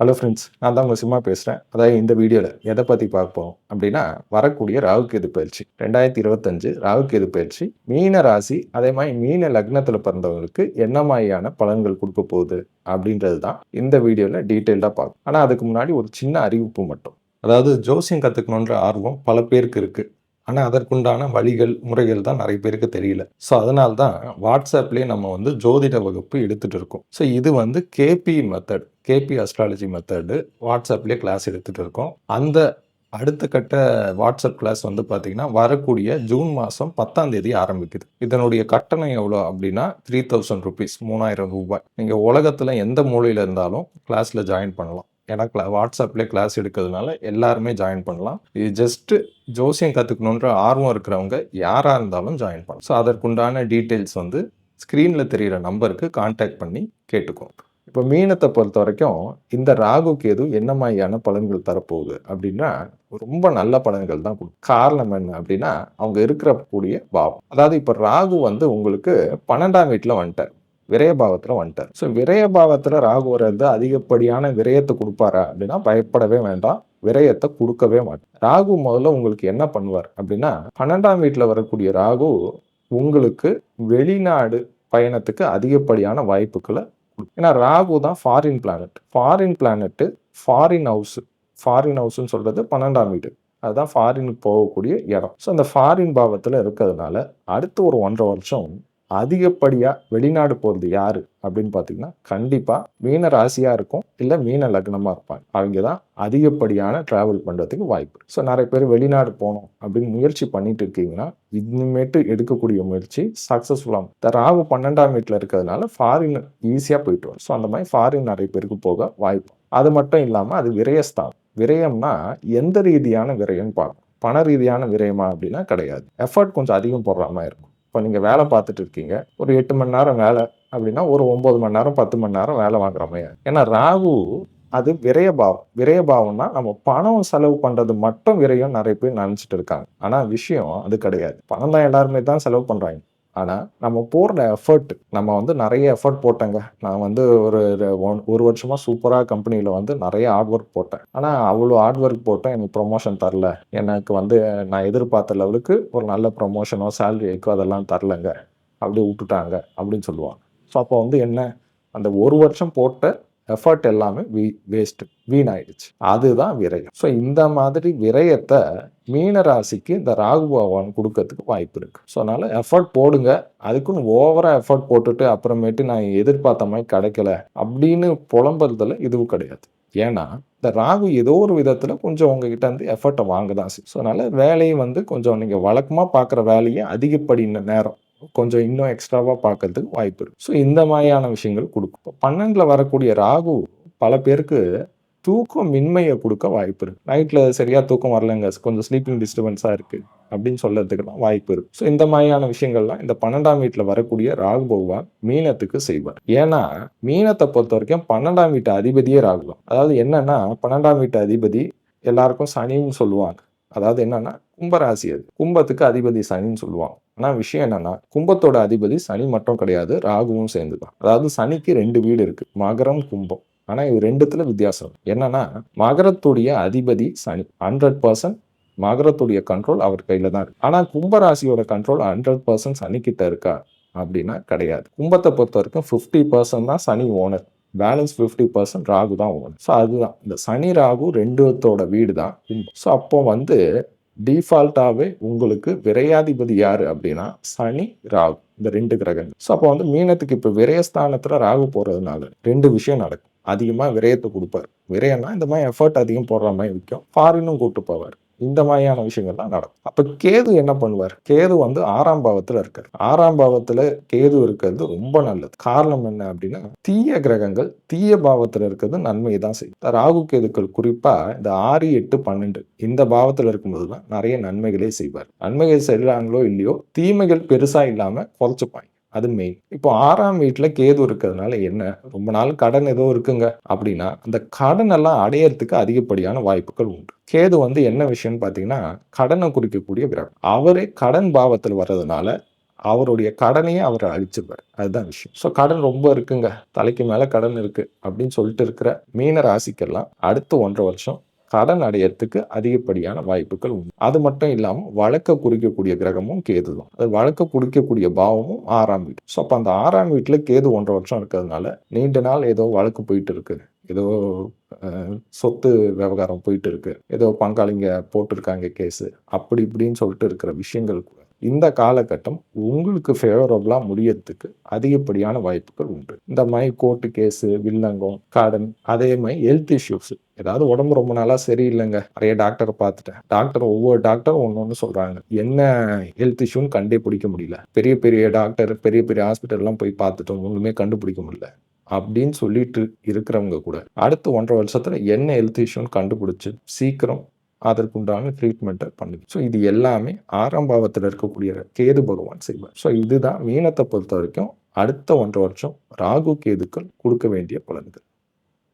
Hello friends நான் தான் உங்கள் சும்மா பேசுகிறேன் அதாவது இந்த வீடியோவில் எதை பற்றி பார்ப்போம் அப்படின்னா வரக்கூடிய ராகுகேது பயிற்சி. ரெண்டாயிரத்தி இருபத்தஞ்சு ராகுகேது பயிற்சி. மீன ராசி அதே மாதிரி மீன லக்னத்தில் பிறந்தவங்களுக்கு என்ன மாதிரியான பலன்கள் கொடுக்க போகுது அப்படின்றது தான் இந்த வீடியோவில் டீட்டெயில்டாக பார்க்கும் ஆனால் அதுக்கு முன்னாடி ஒரு சின்ன அறிவிப்பு மட்டும். அதாவது ஜோசியம் கற்றுக்கணுன்ற ஆர்வம் பல பேருக்கு இருக்குது ஆனால் அதற்குண்டான வழிகள் முறைகள் தான் நிறைய பேருக்கு தெரியல. ஸோ அதனால தான் வாட்ஸ்அப்லேயே நம்ம வந்து ஜோதிட வகுப்பு எடுத்துகிட்டு இருக்கோம். ஸோ இது வந்து KP method KP astrology method வாட்ஸ்அப்லேயே class எடுத்துகிட்டு இருக்கோம். அந்த அடுத்த கட்ட வாட்ஸ்அப் கிளாஸ் வந்து பார்த்தீங்கன்னா வரக்கூடிய ஜூன் மாதம் பத்தாம் தேதி ஆரம்பிக்குது. இதனுடைய கட்டணம் எவ்வளோ அப்படின்னா த்ரீ தௌசண்ட் ருபீஸ் மூணாயிரம் ரூபாய். நீங்கள் உலகத்தில் எந்த மூலையில் இருந்தாலும் கிளாஸில் ஜாயின் பண்ணலாம். ஏன்னா கிளா வாட்ஸ்அப்லேயே கிளாஸ் எடுக்கிறதுனால எல்லாருமே ஜாயின் பண்ணலாம். இது ஜஸ்ட்டு ஜோசியம் கற்றுக்கணுன்ற ஆர்வம் இருக்கிறவங்க யாராக இருந்தாலும் ஜாயின் பண்ணலாம். ஸோ அதற்குண்டான டீட்டெயில்ஸ் வந்து ஸ்க்ரீனில் தெரிகிற நம்பருக்கு காண்டாக்ட் பண்ணி கேட்டுக்கோம் இப்போ மீனத்தை பொறுத்த வரைக்கும் இந்த ராகு கேது என்ன மாதிரியான பலன்கள் தரப்போகுது அப்படின்னா ரொம்ப நல்ல பலன்கள் தான் கொடுக்கும் காரணம் என்ன அப்படின்னா அவங்க இருக்கிற கூடிய பாவம். அதாவது இப்போ ராகு வந்து உங்களுக்கு பன்னெண்டாம் வீட்டில் வந்துட்டார். விரயபாவத்தில் வந்துட்டார். ஸோ விரயபாவத்தில் ராகு வந்து அதிகப்படியான விரயத்தை கொடுப்பாரா அப்படின்னா பயப்படவே வேண்டாம் விரயத்தை கொடுக்கவே மாட்டேன் ராகு முதல்ல உங்களுக்கு என்ன பண்ணுவார் அப்படின்னா பன்னெண்டாம் வீட்டில் வரக்கூடிய ராகு உங்களுக்கு வெளிநாடு பயணத்துக்கு அதிகப்படியான வாய்ப்புகளை ஏன்னா ராகு தான் foreign planet foreign planet foreign house foreign ஹவுஸ்ன்னு சொல்கிறது பன்னெண்டாம் வீடு. அதுதான் ஃபாரினுக்கு போகக்கூடிய இடம். ஸோ அந்த ஃபாரின் பாவத்தில் இருக்கிறதுனால அடுத்த ஒரு ஒன்றரை வருஷம் அதிகப்படியாக வெளிநாடு போகிறது யாரு? அப்படின்னு பார்த்தீங்கன்னா கண்டிப்பாக மீன ராசியாக இருக்கும். இல்லை மீன லக்னமாக இருப்பாங்க. அவங்க தான் அதிகப்படியான ட்ராவல் பண்ணுறதுக்கு வாய்ப்பு. ஸோ நிறைய பேர் வெளிநாடு போகணும் அப்படின்னு முயற்சி பண்ணிட்டு இருக்கீங்கன்னா இனிமேட்டு எடுக்கக்கூடிய முயற்சி சக்ஸஸ்ஃபுல்லாகும் இந்த ராகு பன்னெண்டாம் வீட்டில் இருக்கிறதுனால ஃபாரின் ஈஸியாக போயிட்டு வரும். ஸோ அந்த மாதிரி ஃபாரின் நிறைய பேருக்கு போக வாய்ப்பு. அது மட்டும் இல்லாமல் அது விரயஸ்தான் விரயம்னா எந்த ரீதியான விரயம்னு பார்க்கணும் பண ரீதியான விரயமா அப்படின்னா கிடையாது. எஃபர்ட் கொஞ்சம் அதிகம் போடுற மாதிரி இருக்கும். இப்போ நீங்கள் வேலை பார்த்துட்டு இருக்கீங்க. ஒரு எட்டு மணி நேரம் வேலை அப்படின்னா ஒரு ஒம்பது மணி நேரம் பத்து மணி நேரம் வேலை வாங்குற மாதிரி ஏன்னா ராகு அது விரயபாவம் விரயபாவம்னா நம்ம பணம் செலவு பண்ணுறது மட்டும் விரயம் நிறைய பேர் நினச்சிட்டு இருக்காங்க. ஆனால் விஷயம் அது கிடையாது. பணம் தான் எல்லாருமே தான் செலவு பண்ணுறாங்க ஆனால் நம்ம போடுற எஃபர்ட் நம்ம வந்து நிறைய எஃபர்ட் போட்டேங்க. நான் வந்து ஒரு ஒன் ஒரு வருஷமாக சூப்பராக கம்பெனியில் வந்து நிறைய ஹார்ட் ஒர்க் போட்டேன். ஆனால் அவ்வளோ ஹார்ட் ஒர்க் போட்டேன் எனக்கு ப்ரொமோஷன் தரல. எனக்கு வந்து நான் எதிர்பார்த்த லெவலுக்கு ஒரு நல்ல ப்ரொமோஷனோ சேலரி ஏக்கோ அதெல்லாம் தரலங்க. அப்படி விட்டுட்டாங்க அப்படின்னு சொல்லுவாங்க. ஸோ அப்போ வந்து என்ன? அந்த ஒரு வருஷம் போட்ட எஃபர்ட் எல்லாமே வீ வேஸ்ட்டு வீணாயிடுச்சு. அதுதான் விரயம். ஸோ இந்த மாதிரி விரயத்தை மீன ராசிக்கு இந்த ராகு பகவான் கொடுக்கறதுக்கு வாய்ப்பு இருக்கு. ஸோ அதனால எஃபர்ட் போடுங்க. அதுக்குன்னு ஓவரா எஃபர்ட் போட்டுட்டு அப்புறமேட்டு நான் எதிர்பார்த்த மாதிரி கிடைக்கல அப்படின்னு புலம்புறதுல இதுவும் கிடையாது. ஏன்னா இந்த ராகு ஏதோ ஒரு விதத்தில் கொஞ்சம் உங்ககிட்ட வந்து எஃபர்ட்டை வாங்க தான் ஸோ அதனால வேலையை வந்து கொஞ்சம் நீங்கள் வழக்கமாக பார்க்குற வேலையை அதிகப்படின நேரம் கொஞ்சம் இன்னும் எக்ஸ்ட்ராவாக பார்க்கறதுக்கு வாய்ப்பு இருக்குது ஸோ இந்த மாதிரியான விஷயங்கள் கொடுக்கும். பன்னெண்டில் வரக்கூடிய ராகு பல பேருக்கு தூக்கம் மின்மையை கொடுக்க வாய்ப்பு இருக்குது நைட்டில் சரியாக தூக்கம் வரலங்க. கொஞ்சம் ஸ்லீப்பிங் டிஸ்டர்பன்ஸாக இருக்குது அப்படின்னு சொல்றதுக்கெல்லாம் வாய்ப்பு இருக்கு. ஸோ இந்த மாதிரியான விஷயங்கள்லாம் இந்த பன்னெண்டாம் வீட்டில் வரக்கூடிய ராகு பகவான் மீனத்துக்கு செய்வார். ஏன்னா மீனத்தை பொறுத்த வரைக்கும் பன்னெண்டாம் வீட்டு அதிபதியே ராகுதான் அதாவது என்னன்னா பன்னெண்டாம் வீட்டு அதிபதி எல்லாருக்கும் சனின்னு சொல்லுவாங்க. அதாவது என்னன்னா கும்பராசி அது. கும்பத்துக்கு அதிபதி சனின்னு சொல்லுவாங்க. ஆனால் விஷயம் என்னன்னா கும்பத்தோட அதிபதி சனி மட்டும் கிடையாது ராகுவும் சேர்ந்துதான். அதாவது சனிக்கு ரெண்டு வீடு இருக்கு. மகரம் கும்பம். ஆனால் இது ரெண்டுத்துல வித்தியாசம். என்னன்னா மகரத்துடைய அதிபதி சனி. ஹண்ட்ரட் பர்சன்ட் மகரத்துடைய கண்ட்ரோல் அவர் கையில தான் இருக்கு. ஆனால் கும்பராசியோட கண்ட்ரோல் ஹண்ட்ரட் பர்சன்ட் சனி கிட்ட இருக்கா அப்படின்னா கிடையாது. கும்பத்தை பொறுத்த வரைக்கும் ஃபிஃப்டி பர்சன்ட் தான் Shani owner balance fifty percent Rahu தான் ஓனர் ஸோ அதுதான். இந்த சனி ராகு ரெண்டுத்தோட வீடு தான் கும்பம். ஸோ அப்போ வந்து டிஃபால்ட்டாகவே உங்களுக்கு விரையாதிபதி யார் அப்படின்னா சனி ராகு. இந்த ரெண்டு கிரகங்கள். ஸோ அப்போ வந்து மீனத்துக்கு இப்போ விரயஸ்தானத்தில் ராகு போகிறதுனால ரெண்டு விஷயம் நடக்கும். அதிகமாக விரயத்தை கொடுப்பார். விரயம்னா இந்த மாதிரி எஃபர்ட் அதிகம் போடுற மாதிரி விற்கும் ஃபாரினும் கூப்பிட்டு போவார். இந்த மாதிரியான விஷயங்கள்லாம் நடக்கும். அப்போ கேது என்ன பண்ணுவார்? கேது வந்து ஆறாம் பாவத்தில் இருக்காரு. ஆறாம் பாவத்தில் கேது இருக்கிறது ரொம்ப நல்லது. காரணம் என்ன அப்படின்னா தீய கிரகங்கள் தீய பாவத்தில் இருக்கிறது நன்மையை தான் செய்யும். ராகு கேதுக்கள் குறிப்பாக இந்த ஆறு எட்டு பன்னெண்டு இந்த பாவத்தில் இருக்கும்போது தான் நிறைய நன்மைகளே செய்வார். நன்மைகள் செய்யறாங்களோ இல்லையோ தீமைகள் பெருசாக இல்லாமல் குறைச்சிப்பாங்க. அது மெயின் இப்போ ஆறாம் வீட்டில் கேது இருக்கிறதுனால என்ன? ரொம்ப நாள் கடன் ஏதோ இருக்குங்க. அப்படின்னா அந்த கடன் எல்லாம் அடையறதுக்கு அதிகப்படியான வாய்ப்புகள் உண்டு. கேது வந்து என்ன விஷயம்னு பார்த்தீங்கன்னா கடனை குறிக்கக்கூடிய கிரகம் அவரே கடன் பாவத்தில் வர்றதுனால அவருடைய கடனையே அவர் அழிச்சிருவார். அதுதான் விஷயம். ஸோ கடன் ரொம்ப இருக்குங்க. தலைக்கு மேலே கடன் இருக்கு அப்படின்னு சொல்லிட்டு இருக்கிற மீன ராசிக்கெல்லாம் அடுத்த ஒன்றரை வருஷம் கடன் அடையறதுக்கு அதிகப்படியான வாய்ப்புகள் உண்டு. அது மட்டும் இல்லாமல் வழக்க குறிக்கக்கூடிய கிரகமும் கேது தான் அது வழக்க குறிக்கக்கூடிய பாவமும் ஆறாம் வீடு. ஸோ அப்போ அந்த ஆறாம் வீட்டில் கேது ஒன்றரை வருஷம் இருக்கிறதுனால நீண்ட நாள் ஏதோ வழக்கு போயிட்டு இருக்கு ஏதோ சொத்து விவகாரம் போயிட்டு இருக்கு ஏதோ பங்காளிங்க போட்டிருக்காங்க கேஸு. அப்படி இப்படின்னு சொல்லிட்டு இருக்கிற விஷயங்கள் இந்த காலகட்டம் உங்களுக்கு ஃபேவரபுளாக முடியறதுக்கு அதிகப்படியான வாய்ப்புகள் உண்டு. இந்த மாதிரி கோர்ட்டு கேஸு வில்லங்கம் கடன் அதே மாதிரி ஹெல்த் இஷ்யூஸ் ஏதாவது உடம்பு ரொம்ப நாளாக சரியில்லைங்க. நிறைய டாக்டரை பார்த்துட்டேன். டாக்டர் ஒவ்வொரு டாக்டரும் ஒன்று ஒன்று சொல்கிறாங்க என்ன ஹெல்த் இஷ்யூன்னு கண்டே பிடிக்க முடியல. பெரிய பெரிய டாக்டர் பெரிய பெரிய ஹாஸ்பிட்டல்லாம் போய் பார்த்துட்டோம் ஒன்றுமே கண்டுபிடிக்க முடியல. அப்படின்னு சொல்லிட்டு இருக்கிறவங்க கூட அடுத்த ஒன்றரை வருஷத்தில் என்ன ஹெல்த் இஷ்யூன்னு கண்டுபிடிச்சி சீக்கிரம் அதற்குண்டான ட்ரீட்மெண்ட்டை பண்ணுது. ஸோ இது எல்லாமே ஆரம்பாவத்தில் இருக்கக்கூடிய கேது பகவான் செய்வார். ஸோ இதுதான் மீனத்தை பொறுத்த வரைக்கும் அடுத்த ஒன்றரை வருஷம் ராகு கேதுக்கள் கொடுக்க வேண்டிய பலன்கள்.